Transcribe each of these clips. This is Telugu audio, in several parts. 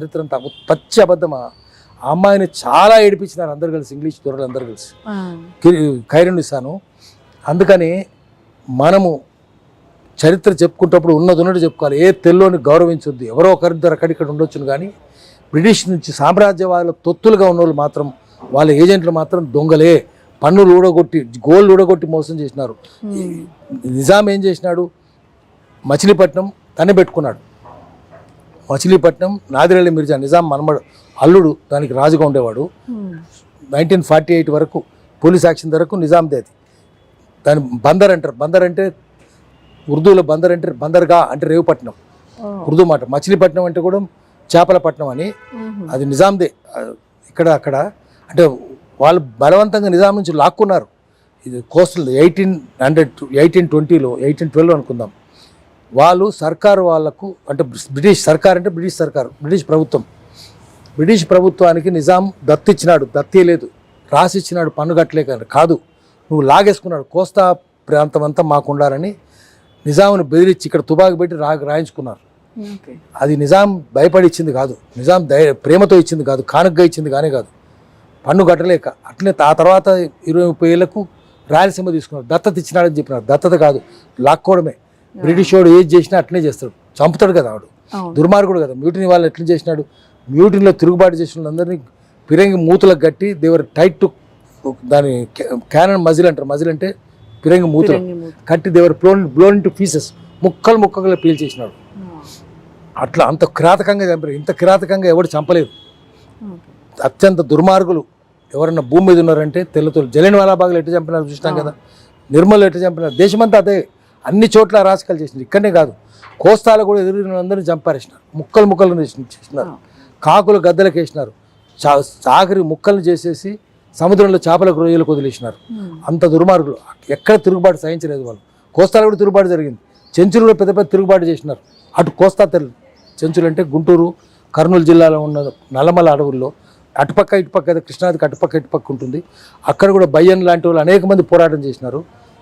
చరిత్ర అంతా పచ్చి అబద్ధమా? అమ్మాయిని చాలా ఏడిపించినారు అందరు కలిసి ఇంగ్లీష్ దొరలు అందరు కలిసి. ఆ, ఖైరుని ఇస్తాను. అందుకని మనము చరిత్ర చెప్పుకుంటప్పుడు ఉన్నది ఉన్నట్టు చెప్పుకోవాలి. ఏ తెల్లోని గౌరవించొద్దు. ఎవరో ఒకరిద్దరు అక్కడిక్కడ ఉండొచ్చును కానీ బ్రిటిష్ నుంచి సామ్రాజ్యవాదుల తొత్తులుగా ఉన్నోళ్ళు మాత్రం వాళ్ళ ఏజెంట్లు మాత్రం దొంగలే. పన్నులు ఊడగొట్టి గోల్డ్ ఊడగొట్టి మోసం చేసినారు. నిజాం ఏం చేసినాడు? మచిలీపట్నం తనే పెట్టుకున్నాడు. మచిలీపట్నం నాదిరెల్లి మిర్జా నిజాం మనమడు అల్లుడు దానికి రాజుగా ఉండేవాడు. నైన్టీన్ ఫార్టీ ఎయిట్ వరకు పోలీస్ యాక్షన్ వరకు నిజాందే అది. దాని బందర్ అంటారు. బందర్ అంటే ఉర్దూలో బందర్ అంటే బందర్గా అంటే రేవుపట్నం. ఉర్దూ మాట. మచిలీపట్నం అంటే కూడా చేపల పట్నం అని అది నిజాందే. ఇక్కడ అక్కడ. అంటే వాళ్ళు బలవంతంగా నిజాం నుంచి లాక్కున్నారు. ఇది కోస్టల్ ఎయిటీన్ హండ్రెడ్ ఎయిటీన్ ట్వంటీలో ఎయిటీన్ ట్వెల్వ్ అనుకుందాం. వాళ్ళు సర్కారు వాళ్ళకు అంటే బ్రిటిష్ సర్కార్ అంటే బ్రిటిష్ సర్కారు బ్రిటిష్ ప్రభుత్వం. బ్రిటిష్ ప్రభుత్వానికి నిజాం దత్తిచ్చినాడు దత్తి లేదు. రాసిచ్చినాడు పన్ను కట్టలే కాదు. నువ్వు లాగేసుకున్నాడు కోస్తా ప్రాంతం అంతా మాకు ఉండాలని నిజాంని బెదిరించి ఇక్కడ తుపాకు పెట్టి రా రాయించుకున్నారు. అది నిజాం భయపడి ఇచ్చింది కాదు. నిజాం దయ ప్రేమతో ఇచ్చింది కాదు కానుకగా ఇచ్చింది కానీ కాదు. పన్ను కట్టలేక అట్లనే ఆ తర్వాత ఇరవై ముప్పై ఏళ్ళకు రాయలసీమ తీసుకున్నారు. దత్తత ఇచ్చినాడని చెప్పినారు. దత్తత కాదు లాక్కోవడమే. బ్రిటిష్ వాడు ఏది చేసినా అట్లనే చేస్తాడు. చంపుతాడు కదా వాడు. దుర్మార్గుడు కదా. మ్యూటిని వాళ్ళు ఎట్లా చేసినాడు? మ్యూటిన్లో తిరుగుబాటు చేసిన వాళ్ళందరినీ పిరంగి మూతులకు కట్టి దేవర్ టైట్ టు దాని క్యానన్ మజిల్ అంటారు. మజిల్ అంటే పిరంగి మూతులు. కట్టి they were blown blown to pieces ముక్కలు ముక్కలు పీల్చేసినాడు. అట్లా అంత కిరాతకంగా చంపారు. ఇంత కిరాతకంగా ఎవడు చంపలేదు. అత్యంత దుర్మార్గులు ఎవరన్నా భూమి మీద ఉన్నారంటే తెల్లతోలు. జలియన్ వాలాబాగ్లు ఎట్లా చంపినారు చూసినాం కదా. నిర్మల్ ఎట్లా చంపినారు? దేశమంతా అదే అన్ని చోట్ల రాజకాలు చేసినారు ఇక్కడనే కాదు కోస్తాలు కూడా ఎదురు అందరినీ చంపారేసినారు ముక్కలు ముక్కలు చేసినారు. కాకులు గద్దలకు వేసినారు. చా చాకరి ముక్కలు చేసేసి సముద్రంలో చేపలకు రొయ్యలకు వదిలేసినారు అంత దుర్మార్గులు. ఎక్కడ తిరుగుబాటు సహించలేదు వాళ్ళు. కోస్తాలో కూడా తిరుగుబాటు జరిగింది. చెంచులు కూడా పెద్ద పెద్ద తిరుగుబాటు చేసినారు. అటు కోస్తా తెలు చెంచులు అంటే గుంటూరు కర్నూలు జిల్లాలో ఉన్న నల్లమల అడవుల్లో అటుపక్క ఇటుపక్క కృష్ణాదికి అటుపక్క ఇటుపక్క ఉంటుంది. అక్కడ కూడా బయ్యన్ లాంటి వాళ్ళు అనేక మంది పోరాటం చేసినారు.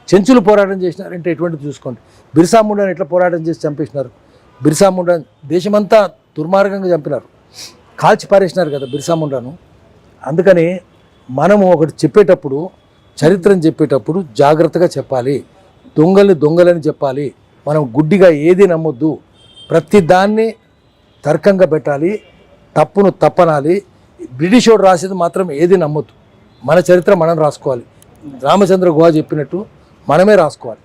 చెంచులు పోరాటం చేసినారంటే ఎటువంటిది చూసుకోండి. బిర్సా ముండాని ఎట్లా పోరాటం చేసి చంపేసినారు? బిర్సా ముండా దేశమంతా దుర్మార్గంగా చంపినారు. కాల్చి పారేసినారు కదా బిర్సా ముండాను. అందుకని మనము ఒకటి చెప్పేటప్పుడు చరిత్రను చెప్పేటప్పుడు జాగ్రత్తగా చెప్పాలి. దొంగల్ని దొంగలని చెప్పాలి. మనం గుడ్డిగా ఏది నమ్మొద్దు. ప్రతి దాన్ని తర్కంగా పెట్టాలి. తప్పును తప్పనాలి. బ్రిటిష్ వాడు రాసేది మాత్రం ఏది నమ్మొద్దు. మన చరిత్ర మనం రాసుకోవాలి. రామచంద్ర గుహ చెప్పినట్టు మనమే రాసుకోవాలి.